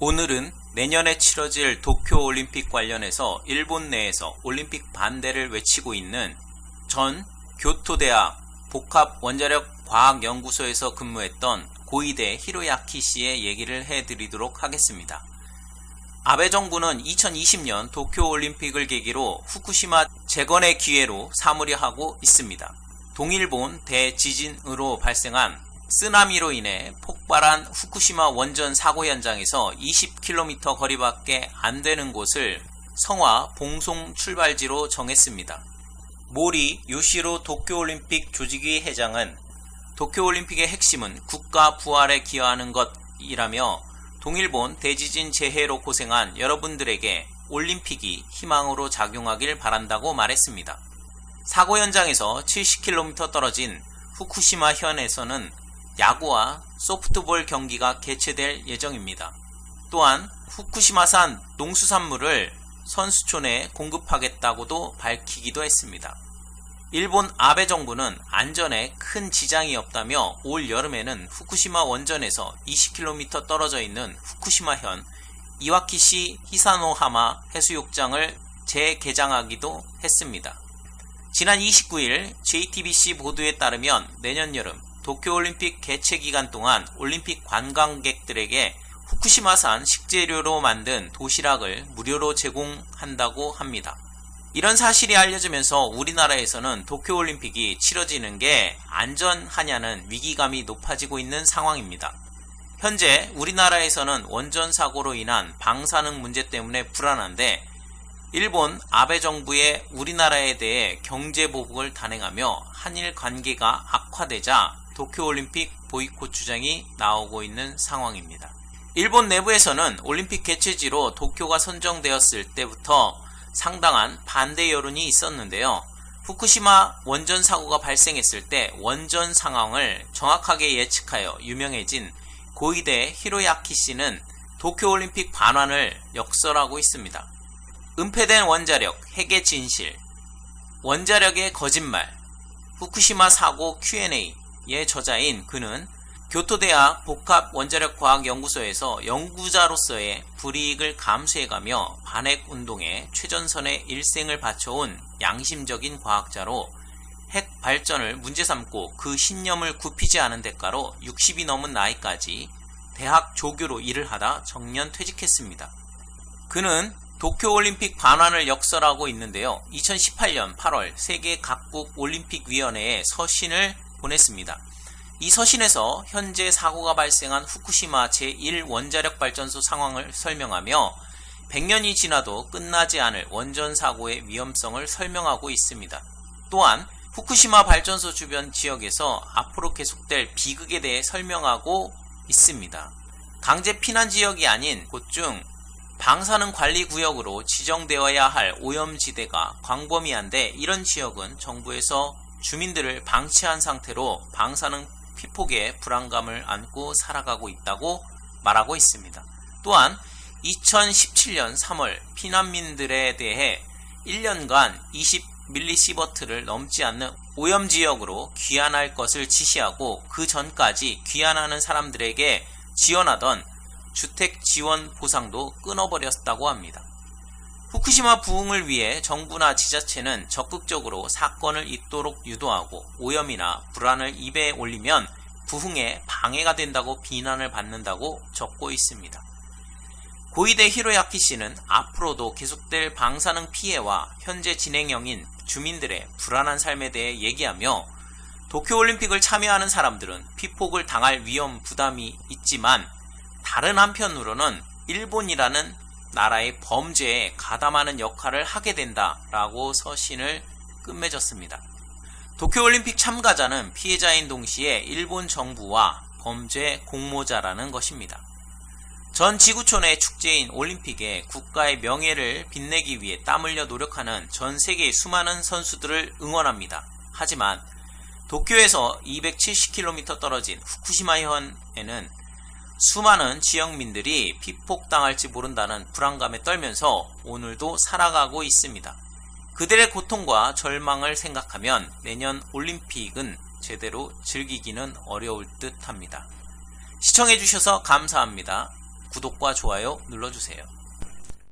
오늘은 내년에 치러질 도쿄 올림픽 관련해서 일본 내에서 올림픽 반대를 외치고 있는 전 교토대학 복합 원자력 과학 연구소에서 근무했던 고이대 히로야키 씨의 얘기를 해 드리도록 하겠습니다. 아베 정부는 2020년 도쿄 올림픽을 계기로 후쿠시마 재건의 기회로 삼으려 하고 있습니다. 동일본 대지진으로 발생한 쓰나미로 인해 폭발한 후쿠시마 원전 사고 현장에서 20km 거리밖에 안 되는 곳을 성화 봉송 출발지로 정했습니다. 모리 요시로 도쿄올림픽 조직위 회장은 도쿄올림픽의 핵심은 국가 부활에 기여하는 것이라며 동일본 대지진 재해로 고생한 여러분들에게 올림픽이 희망으로 작용하길 바란다고 말했습니다. 사고 현장에서 70km 떨어진 후쿠시마 현에서는 야구와 소프트볼 경기가 개최될 예정입니다. 또한 후쿠시마산 농수산물을 선수촌에 공급하겠다고도 밝히기도 했습니다. 일본 아베 정부는 안전에 큰 지장이 없다며 올 여름에는 후쿠시마 원전에서 20km 떨어져 있는 후쿠시마현 이와키시 히사노하마 해수욕장을 재개장하기도 했습니다. 지난 29일 JTBC 보도에 따르면 내년 여름 도쿄올림픽 개최 기간 동안 올림픽 관광객들에게 후쿠시마산 식재료로 만든 도시락을 무료로 제공한다고 합니다. 이런 사실이 알려지면서 우리나라에서는 도쿄올림픽이 치러지는 게 안전하냐는 위기감이 높아지고 있는 상황입니다. 현재 우리나라에서는 원전 사고로 인한 방사능 문제 때문에 불안한데 일본 아베 정부의 우리나라에 대해 경제 보복을 단행하며 한일 관계가 악화되자 도쿄올림픽 보이콧 주장이 나오고 있는 상황입니다. 일본 내부에서는 올림픽 개최지로 도쿄가 선정되었을 때부터 상당한 반대 여론이 있었는데요. 후쿠시마 원전 사고가 발생했을 때 원전 상황을 정확하게 예측하여 유명해진 고이대 히로야키 씨는 도쿄올림픽 반환을 역설하고 있습니다. 은폐된 원자력, 핵의 진실, 원자력의 거짓말, 후쿠시마 사고 Q&A 의 저자인 그는 교토대학 복합원자력과학연구소에서 연구자로서의 불이익을 감수해가며 반핵 운동에 최전선의 일생을 바쳐온 양심적인 과학자로 핵 발전을 문제 삼고 그 신념을 굽히지 않은 대가로 60이 넘은 나이까지 대학 조교로 일을 하다 정년 퇴직했습니다. 그는 도쿄올림픽 반환을 역설하고 있는데요. 2018년 8월 세계 각국 올림픽위원회에 서신을 보냈습니다. 이 서신에서 현재 사고가 발생한 후쿠시마 제1원자력 발전소 상황을 설명하며 100년이 지나도 끝나지 않을 원전 사고의 위험성을 설명하고 있습니다. 또한 후쿠시마 발전소 주변 지역에서 앞으로 계속될 비극에 대해 설명하고 있습니다. 강제 피난 지역이 아닌 곳 중 방사능 관리 구역으로 지정되어야 할 오염지대가 광범위한데 이런 지역은 정부에서 주민들을 방치한 상태로 방사능 피폭에 불안감을 안고 살아가고 있다고 말하고 있습니다. 또한 2017년 3월 피난민들에 대해 1년간 20밀리시버트를 넘지 않는 오염 지역으로 귀환할 것을 지시하고 그 전까지 귀환하는 사람들에게 지원하던 주택 지원 보상도 끊어버렸다고 합니다. 후쿠시마 부흥을 위해 정부나 지자체는 적극적으로 사건을 잇도록 유도하고 오염이나 불안을 입에 올리면 부흥에 방해가 된다고 비난을 받는다고 적고 있습니다. 고이대 히로야키 씨는 앞으로도 계속될 방사능 피해와 현재 진행형인 주민들의 불안한 삶에 대해 얘기하며 도쿄올림픽을 참여하는 사람들은 피폭을 당할 위험 부담이 있지만 다른 한편으로는 일본이라는 나라의 범죄에 가담하는 역할을 하게 된다라고 서신을 끝맺었습니다. 도쿄올림픽 참가자는 피해자인 동시에 일본 정부와 범죄 공모자라는 것입니다. 전 지구촌의 축제인 올림픽에 국가의 명예를 빛내기 위해 땀 흘려 노력하는 전 세계의 수많은 선수들을 응원합니다. 하지만 도쿄에서 270km 떨어진 후쿠시마현에는 수많은 지역민들이 피폭당할지 모른다는 불안감에 떨면서 오늘도 살아가고 있습니다. 그들의 고통과 절망을 생각하면 내년 올림픽은 제대로 즐기기는 어려울 듯 합니다. 시청해주셔서 감사합니다. 구독과 좋아요 눌러주세요.